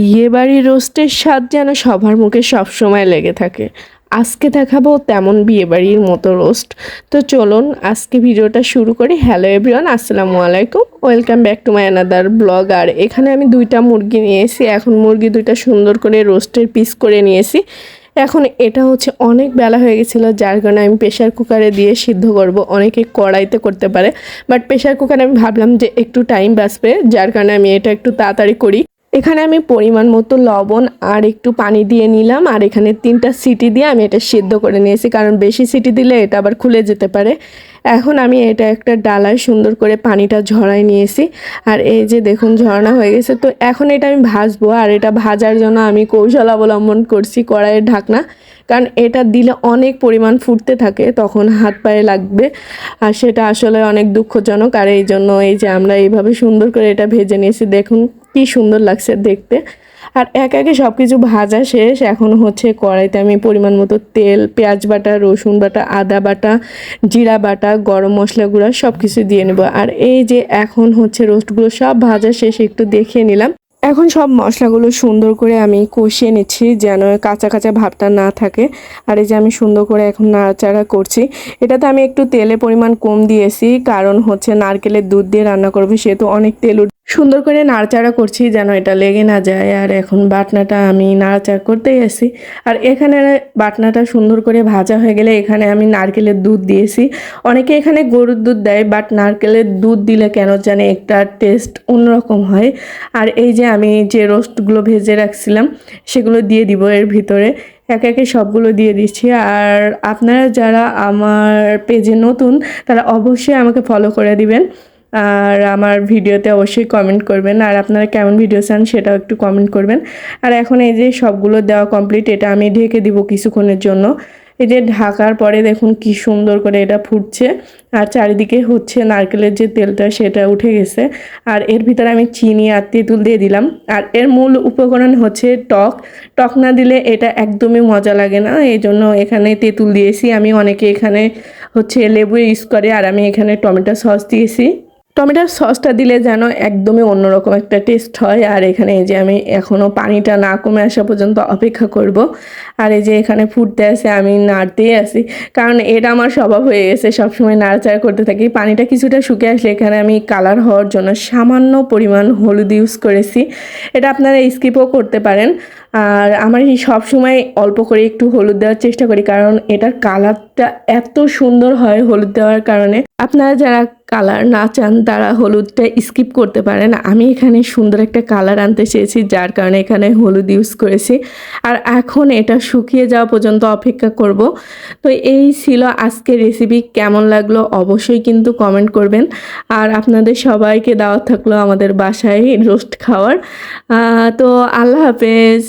বিয়ে বাড়ির রোস্টের স্বাদ যেন সবার মুখে সবসময় লেগে থাকে। আজকে দেখাবো তেমন বিয়ে বাড়ির মতো রোস্ট। তো চলুন আজকে ভিডিওটা শুরু করি। হ্যালো এভরিওয়ান আসসালামু আলাইকুম। Welcome back to my another blog আর এখানে আমি দুইটা মুরগি নিয়েছি। এখন মুরগি দুইটা সুন্দর করে রোস্টের পিস করে নিয়েছি। এখন এটা হচ্ছে অনেক বেলা হয়ে গেছিল, যার কারণে আমি প্রেশার কুকারে দিয়ে সিদ্ধ করব। অনেকে কড়াইতে করতে পারে। বাট প্রেশার কুকারে আমি ভাবলাম যে একটু টাইম বাঁচবে, যার কারণে আমি এটা একটু তাড়াতাড়ি করি। এখানে আমি পরিমাণ মতো লবণ আর একটু পানি দিয়ে নিলাম, আর এখানে তিনটা সিটি দিয়ে আমি এটা সিদ্ধ করে নিয়েছি, কারণ বেশি সিটি দিলে এটা আবার খুলে যেতে পারে। এখন আমি এটা একটা ডালায় সুন্দর করে পানিটা ঝরাই নিয়েছি, আর এই যে দেখুন ঝরানো হয়ে গেছে, তো এখন এটা আমি ভাজবো, আর এটা ভাজার জন্য আমি কৌশল অবলম্বন করছি কড়াইয়ের ঢাকনা, কারণ এটা দিলে অনেক পরিমাণ ফুটতে থাকে, তখন হাত পায়ে লাগবে, আর সেটা আসলে অনেক দুঃখজনক, আর এই জন্য এই যে আমরা এইভাবে সুন্দর করে এটা ভেজে নিয়েছি, দেখুন কি সুন্দর লাগছে দেখতে। আর এক একে সব কিছু ভাজা শেষ। এখন হচ্ছে কড়াইতে আমি পরিমাণ মতো তেল, পেঁয়াজ বাটা, রসুন বাটা, আদা বাটা, জিরা বাটা, গরম মশলা গুঁড়া সব কিছু দিয়ে নেব। আর এই যে এখন হচ্ছে রোস্টগুলো সব ভাজা শেষ, একটু দেখিয়ে নিলাম। এখন সব মশলাগুলো সুন্দর করে আমি কষিয়ে নিচ্ছি যেন কাঁচা কাঁচা ভাবটা না থাকে। আর এই যে আমি সুন্দর করে এখন নাড়াচাড়া করছি। এটাতে আমি একটু তেলের পরিমাণ কম দিয়েছি, কারণ হচ্ছে নারকেলের দুধ দিয়ে রান্না করবে, সেহেতু অনেক তেল সুন্দর করে নাড়াচাড়া করছি যেন এটা লেগে না যায়। আর এখন বাটনাটা আমি নাড়াচাড়া করতেই আসি আর এখানে বাটনাটা সুন্দর করে ভাজা হয়ে গেলে এখানে আমি নারকেলের দুধ দিয়েছি। অনেকে এখানে গরুর দুধ দেয়, বাট নারকেলের দুধ দিলে কেন জানে একটা টেস্ট অন্যরকম হয়। আর এই যে আমি যে রোস্টগুলো ভেজে রাখছিলাম, সেগুলো দিয়ে দিব এর ভিতরে। একে একে সবগুলো দিয়ে দিচ্ছি। আর আপনারা যারা আমার পেজে নতুন, তারা অবশ্যই আমাকে ফলো করে দিবেন। আর আমার ভিডিওতে অবশ্যই কমেন্ট করবেন। আর আপনারা কেমন ভিডিও চান সেটাও একটু কমেন্ট করবেন। আর এখন এই যে সবগুলো দেওয়া কমপ্লিট এটা আমি ঢেকে দিব কিছুক্ষণের জন্য। এই যে ঢাকার পরে দেখুন কি সুন্দর করে এটা ফুটছে। আর চারিদিকে হচ্ছে নারকেলের যে তেলটা, সেটা উঠে গেছে। আর এর ভিতরে আমি চিনি আর তেঁতুল দিয়ে দিলাম। আর এর মূল উপকরণ হচ্ছে টক। টক না দিলে এটা একদমই মজা লাগে না। এই জন্য এখানে তেঁতুল দিয়েছি। আমি অনেকে এখানে হচ্ছে লেবু ইউজ করে। আর আমি এখানে টমেটো সস দিয়েছি। টমেটোর সসটা দিলে যেন একদমই অন্যরকম একটা টেস্ট হয়। আর এখানে এই যে আমি এখনও পানিটা না কমে আসা পর্যন্ত অপেক্ষা করব। আর এই যে এখানে ফুটতে আসে আমি নাড়তেই আসি কারণ এটা আমার স্বভাব হয়ে গেছে, সবসময় নাড়াচাড়া করতে থাকি। পানিটা কিছুটা শুকে আসলে এখানে আমি কালার হওয়ার জন্য সামান্য পরিমাণ হলুদ ইউজ করেছি। এটা আপনারা স্কিপও করতে পারেন। আর আমার সবসময় অল্প করে একটু হলুদ দেওয়ার চেষ্টা করি, কারণ এটার কালারটা এত সুন্দর হয় হলুদ দেওয়ার কারণে। আপনারা যারা কালার না চান, তারা হলুদটা স্কিপ করতে পারেন। আমি এখানে সুন্দর একটা কালার আনতে চেয়েছি, যার কারণে এখানে হলুদ ইউজ করেছি। আর এখন এটা শুকিয়ে যাওয়া পর্যন্ত অপেক্ষা করব। তো এই ছিল আজকের রেসিপি কেমন লাগল অবশ্যই কিন্তু কমেন্ট করবেন। আর আপনাদের সবাইকে দাওয়াত থাকল আমাদের বাসায় রোস্ট খাওয়ার। তো আল্লাহ হাফেজ।